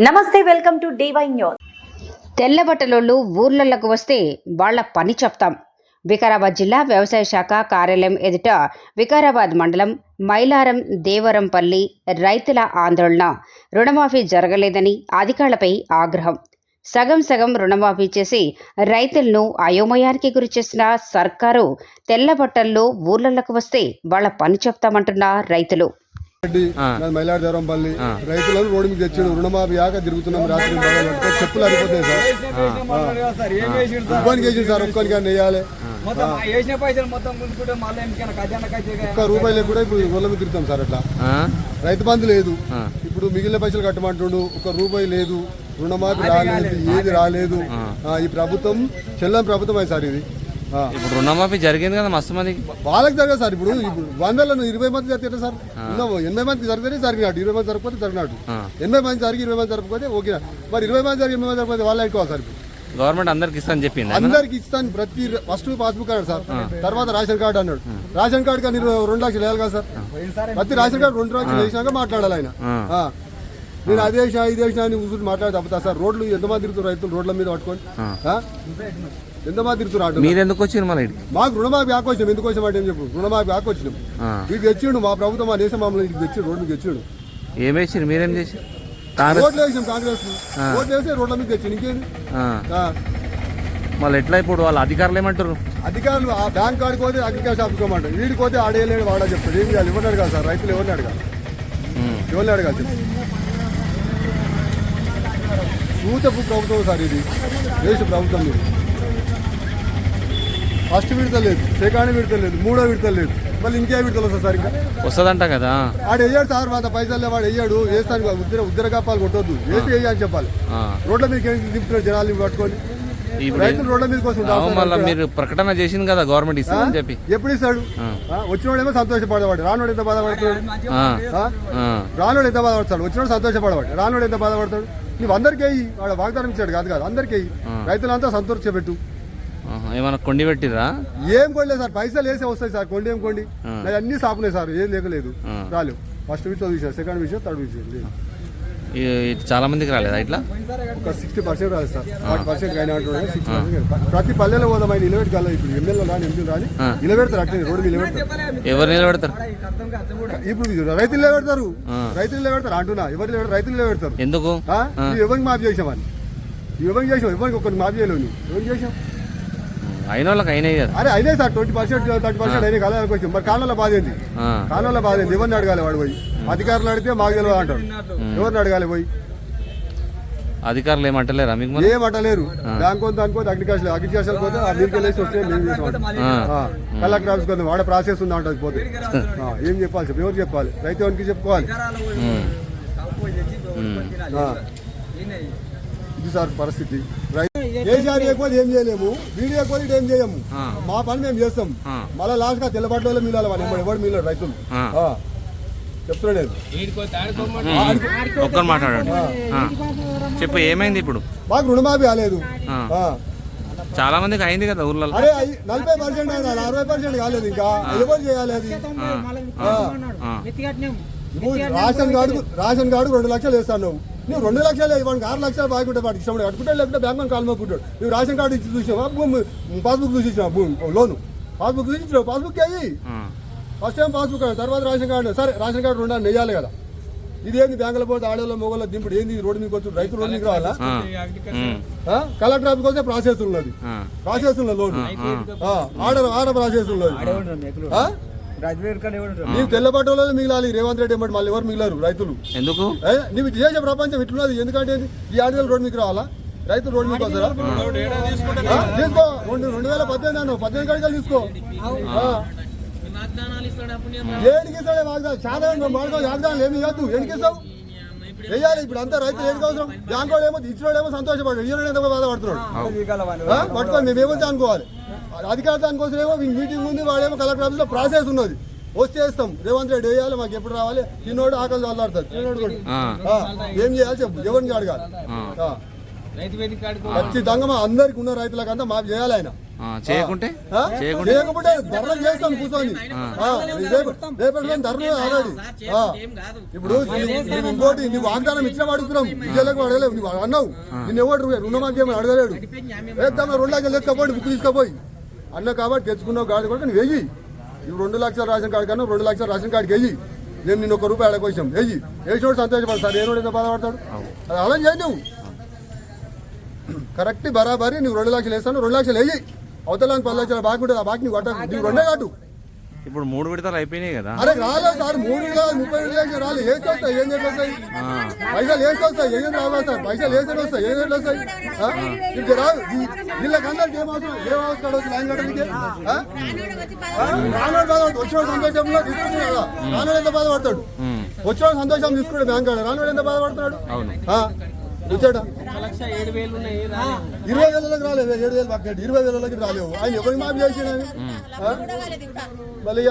నమస్తే welcome to DY news. తెల్లబట్టలోళ్ళు ఊర్లలోకి వస్తే వాళ్ళ పని చెప్తాం. వికారాబాద్ జిల్లా వ్యవసాయ శాఖ కార్యాలయం ఎదుట వికారాబాద్ మండలం మైలారం దేవరంపల్లి రైతుల ఆందోళన. రుణమాఫీ జరగలేదని అధికారులపై ఆగ్రహం. సగం సగం రుణమాఫీ చేసి రైతులను అయోమయానికి గురిచేసిన సర్కారు తెల్లబట్టల్లో ఊర్లలోకి వస్తే వాళ్ళ పని చెప్తామంటున్న రైతులు. మైలాడదేవరంపల్లి. రైతులను రోడ్డు మీద తెచ్చిండు రుణమాఫీ యాక తిరుగుతున్నాం రాత్రి చెప్పులు అరిపోతాయి సార్. ఒక్కరికి వేసిండు సార్ ఒక్కరికి అని వేయాలి ఒక్క రూపాయలు కూడా ఇప్పుడు మీద తిరుగుతాం సార్ అట్లా. రైతు బంధు లేదు. ఇప్పుడు మిగిలిన పైసలు కట్టమంటుండు. ఒక రూపాయి లేదు. రుణమాఫీ రాలేదు ఏది రాలేదు. ఆ, ఈ ప్రభుత్వం చెల్లని ప్రభుత్వం అయింది సార్ ఇది. ఇప్పుడు రుణమాఫీ జరిగింది కదా మస్తు మందికి. వాళ్ళకి జరగదు సార్ ఇప్పుడు ఇప్పుడు వందలను ఇరవై మంది జరిగితే సార్? ఎనభై మంది జరిగితేనే జరిగినట్టు ఇరవై మంది జరగకపోతే జరిగినట్టు ఆ. ఎనభై మంది జరిగి ఇరవై మంది జరగకపోతే ఓకే మరి ఇరవై మంది జరిగి ఎనభై మంది జరగకపోతే వాళ్ళు అనుకోవాలి సార్ ఇప్పుడు. గవర్నమెంట్ అందరికి ఇస్తా అని చెప్పింది అందరికి ఇస్తాను ప్రతి ఫస్ట్ పాస్బుక్ అన్నాడు సార్. తర్వాత రేషన్ కార్డు అన్నాడు. రేషన్ కార్డు కానీ రెండు లక్షలు వేయాలి కదా సార్. ప్రతి రేషన్ కార్డు రెండు లక్షలు వేసినాక మాట్లాడాలి ఆయన. నేను అదే ఇది వేసినా అని కూర్చుని మాట్లాడి తప్పుతా సార్. రోడ్లు ఎంతమంది తిరుగుతారు రైతులు రోడ్ల మీద పట్టుకొని? మీరు ఎందుకు? మాకు రుణమాఫీ ఆకొచ్చినాం ఎందుకు ఏం చెప్పు? రుణమాఫీ ఆకొచ్చినాం ఆ. వీటికి తెచ్చిండు మా ప్రభుత్వం మా దేశం మమ్మల్ని తెచ్చిండు రోడ్డు మీద తెచ్చిండు. ఏం వేసారు మీరేం చేసి కాంగ్రెస్ ఓట్లు వేసాం కాంగ్రెస్ ఓట్లు వేసి రోడ్ల మీద తెచ్చిండు. ఇంకేంది? ఆ. ఆ. మళ్ళీ ఎట్లా ఇప్పుడు వాళ్ళ అధికారులు ఏమంటారు అధికారులు ఆ బ్యాంక్ కాడికి పోతే అగ్రికల్చర్ షాప్కి పోమంటారు వీడికి పోతే ఆడేయలేడు వాడా చెప్తాడు. ఏం చేయాలి? అడగాలి సార్? రైతులు ఎవరిని అడగాలి. ఎవరిని అడగాలి సూచపు ప్రభుత్వం సార్ ఇది. దేశ ప్రభుత్వం ఇది. ఫస్ట్ విడత లేదు సెకండ్ విడత లేదు మూడో విడత లేదు. మళ్ళీ ఇంకే విడతలు వస్తుంది సార్ ఇంకా. వస్తుందంట కదా. ఆడు వేయాడు సార్ వంద పైసలు వాడు వేయాడు వేస్తాను ఉద్దర ఉద్దర కప్పాలు కొట్టొద్దు వేసి వేయాలని చెప్పాలి. రోడ్ల మీదకి ఏం దింపుతున్నారు జనాలు పట్టుకొని? రైతులు రోడ్ల మీద కోసం అవును మళ్ళీ మీరు ప్రకటన చేసింది కదా గవర్నమెంట్ ఇస్తుందని చెప్పి. ఎప్పుడు ఇస్తాడు? వచ్చినోడేమో సంతోషపడవాడు. రానోడు ఎంత బాధపడతాడు. రానోడు ఎంత బాధపడతాడు? వచ్చినోడు సంతోషపడవాడు. రానోడు ఎంత బాధపడతాడు? నువ్వు అందరికీ వాడు వాగ్దానం ఇచ్చాడు. కాదు కాదు అందరికీ రైతులంతా సంతోషపెట్టు. ఆహా. ఏమన్నా కొండి పెట్టిర్రా? ఏం కొనలేదు సార్ పైసలు వేసే వస్తాయి సార్ కొండి ఏం కొండి? అన్ని సాపున్నాయి సార్ ఏం లేకలేదు. రాలేవు ఫస్ట్ విషయం విషయం సెకండ్ విషయం థర్డ్ విషయం లేదు. చాలా మందికి రాలేదా ఇట్లా? ఒక సిక్స్టీ పర్సెంట్ రాదు సార్. ఫార్టీ పర్సెంట్ కానీ ప్రతి పల్లెలో పోదాం ఆయన నిలబెట్టుకోవాలి ఇప్పుడు ఎమ్మెల్యే రాని ఎంపీ రాని? నిలబెడతారు అట్లే రోడ్డు నిలబెడతారు. ఎవరు నిలబెడతారు? ఇప్పుడు రైతులు నిలబెడతారు. రైతులు నిలబెడతారు అంటున్నా. ఎవరు నిలబెడతారు? రైతులు నిలబెడతారు. ఎందుకు? ఎవరికి మాఫీ చేసామని ఎవరికి చేసావు? ఎవరికి ఒకరికి మాఫీ చేయలేవు ఎవరికి చేసావు? అయిన వాళ్ళకి అయినాయి కదా. అరే అయినాయి sir twenty percent thirty percent అయినా కాలం వచ్చాం మరి కాలంలో బాధ ఏంది ఆ. కాలంలో బాధ ఏంది ఎవరిని అడగాలి వాడు పోయి? అధికారులు అడిగితే మాకు తెలియదు అంటాడు. ఎవరిని అడగాలి పోయి? అధికారులు ఏమంటలేరా మీకు మరి? ఏం అట్టలేరు బ్యాంక్ కొంత అనుకోతే అగ్రికల్చర్ అగ్రికల్చర్ పోతే ఆ నీళ్ళు వెళ్ళేసి వస్తే మేము. కలెక్టర్ ఆఫీస్ కొంత వాడ ప్రాసెస్ ఉందా ఉంటుంది పోతే. ఏం చెప్పాలి చెప్పు? ఎవరు చెప్పాలి? రైతు ఎవరికి చెప్పుకోవాలి. ఇది సార్ పరిస్థితి. కేసీఆర్ చేయకపోతే ఏం చేయలేము. వీడియో ఇటు ఏం చేయము. మా పని మేము చేస్తాం. మళ్ళీ లాస్ట్గా తెల్లబడ్డ వాళ్ళు మిలాలి వాళ్ళు. ఎవరు ఎవరు మిలారు రైతులు. ఆ. ఆ. చెప్తున్నా నేను. ఒక్కరు మాట్లాడండి. చెప్పు ఏమైంది ఇప్పుడు? మాకు రుణమాఫీ కాలేదు. చాలా మందికి అయింది కదా ఊర్లలో. అరే నలభై పర్సెంట్ అయినా అరవై పర్సెంట్ కాలేదు ఇంకా. ఎవరు చేయాలి అది? రేషన్ కార్డు రేషన్ కార్డు రెండు లక్షలు వేస్తాను నువ్వు నువ్వు రెండు లక్షలు ఇవ్వండి ఆరు లక్షలు బాగుంటే వాడికి ఇష్టం కట్టుకుంటే లేకపోతే బ్యాంక్ కాలు మొక్కుంటాడు నువ్వు రేషన్ కార్డు ఇచ్చి చూసినావా? భూమి పాస్బుక్ చూసి ఇచ్చినావా భూమి లోను. పాస్బుక్ చూసి ఇచ్చినావు పాస్బుక్ అయ్యి. ఫస్ట్ టైం పాస్బుక్ అయ్యి తర్వాత రేషన్ కార్డు. సరే రేషన్ కార్డు రెండు నెయ్యాలి కదా. ఇదేంది బ్యాంకులో పోతే ఆడలో మొగల దింపుడు? ఏంది రోడ్డు మీకు వచ్చి రైతు రోడ్డు మీకు రావాలా? కలెక్టర్ ఆఫీస్కి వస్తే ప్రాసెస్ ఉన్నది. ప్రాసెస్ ఉన్నది లోన్. ఆర్డర్ ఆర్డర్ ప్రాసెస్ ఉన్నది. ఆ? నీవు తెల్లబట్టలో మిగిలాలి. రేవంత్ రెడ్డి ఏమంటే మళ్ళీ ఎవరు మిగిలారు? రైతులు. ఎందుకు? ఇటు చేసే ప్రపంచం ఇట్లున్నది. ఎందుకంటే ఏంది? ఈ ఆడవాళ్ళు రోడ్డు మీకు రావాలా? రైతులు రోడ్డు మీకు వస్తారా తీసుకో. రెండు రెండు వేల పద్దెనిమిది అన్నావు. పద్దెనిమిది కడికలు తీసుకో. ఆ. ఏడికి ఇస్తాడే వాగ్దానం సాధారణ మార్గం వాగ్దానాలు ఏమి ఇవ్వద్దు. ఎందుకు ఇస్తావు? వెయ్యాలి ఇప్పుడు. అంతా రైతులు ఏడికి అవసరం. వాడు ఏమో ఇచ్చినోడు ఏమో సంతోషపడ్డాడు ఇయ్యడం ఎంత బాధపడుతున్నాడు? ఆ? పట్టుకొని మేము ఏమో అనుకోవాలి? అధికార దానికోసం ఏమో మీ మీటింగ్ ఉంది వాడేమో కలెక్టర్ ఆఫీస్లో ప్రాసెస్ ఉన్నది. వస్తే ఇస్తాం రేవంత్ రెడ్డి వేయాలి మాకు ఎప్పుడు రావాలి? తిన్నోడు ఆకలి చల్లాడుతాడు తిన్నోడు కూడా. ఏం చేయాలి చెప్పు? ఎవరిని అడగాలి. ఖచ్చితంగా మా అందరికి ఉన్న రైతులకంతా మాకు చేయాలి ఆయన. చేయకుంటే? చేయకుంటే? ధర్నా చేస్తాం కూర్చొని. రేపటి రోజు ధర్నా ఆల్రెడీ. ఆ. ఇప్పుడు ఇంకోటి నువ్వు వాగ్దానం ఇచ్చిన అడుగుతున్నాం ఇయ్యలేక అడగలేవు నువ్వు అన్నావు. నిన్ను ఎవడు రుణమాకి ఏమని అడగలేడు. వేద్దాం రెండు లక్షలు ఎత్తుకపోయి బుక్ తీసుకపోయి. అన్న కాబట్టి తెచ్చుకున్నావు గాడి కూడా నువ్వు వెయ్యి. ఇప్పుడు రెండు లక్షల రేషన్ కార్డు కన్నా రెండు లక్షల రేషన్ కార్డుకి వెయ్యి. నేను నిన్ను ఒక రూపాయి అడగొచ్చాం వెయ్యి. వేసినోడు సంతోషపడతాడు ఏనోడు ఎంత బాధపడతాడు? అది అలా చేయి నువ్వు. కరెక్ట్ బరాబరి నువ్వు రెండు లక్షలు వేస్తాను రెండు లక్షలు వేయి. అవతల పది లక్షల బాకీ ఉంటుంది ఆ బాకీ నీకు కట్టకు నువ్వు రెండే కాటు ఇప్పుడు మూడు విడతలు అయిపోయినాయి కదా. అరే రాలేదు సార్ మూడు వేల ముప్పై వేసి రాలేదు వేసి వస్తాయి ఏం చేసి వస్తాయి ఆ, పైసలు వేసి వస్తాయి ఏం రావా సార్? పైసలు వేసి వస్తాయి ఏం రేట్లు వస్తాయి ఆ? ఇంకా రావు. ఈ- వీళ్ళకి అందరికి ఏం అవసరం? ఏం అవసరం వచ్చి లైన్ కట్టడానికి? రానోడు బాధపడతాడు వచ్చిన సంతోషంలో తీసుకుంటున్నాడు కదా. రానోడు ఎంత బాధపడతాడు? వచ్చిన సంతోషం తీసుకుంటే బ్యాంక్ రానోడు ఎంత బాధపడుతున్నాడు? అవును. ఆ? వచ్చాడా ఇరవై వేలకి రాలేవు ఏడు వేలు పక్కన ఇరవై వేలకి రాలేవు. ఆయన ఎవరికి మాఫీ చేసిన మళ్ళీ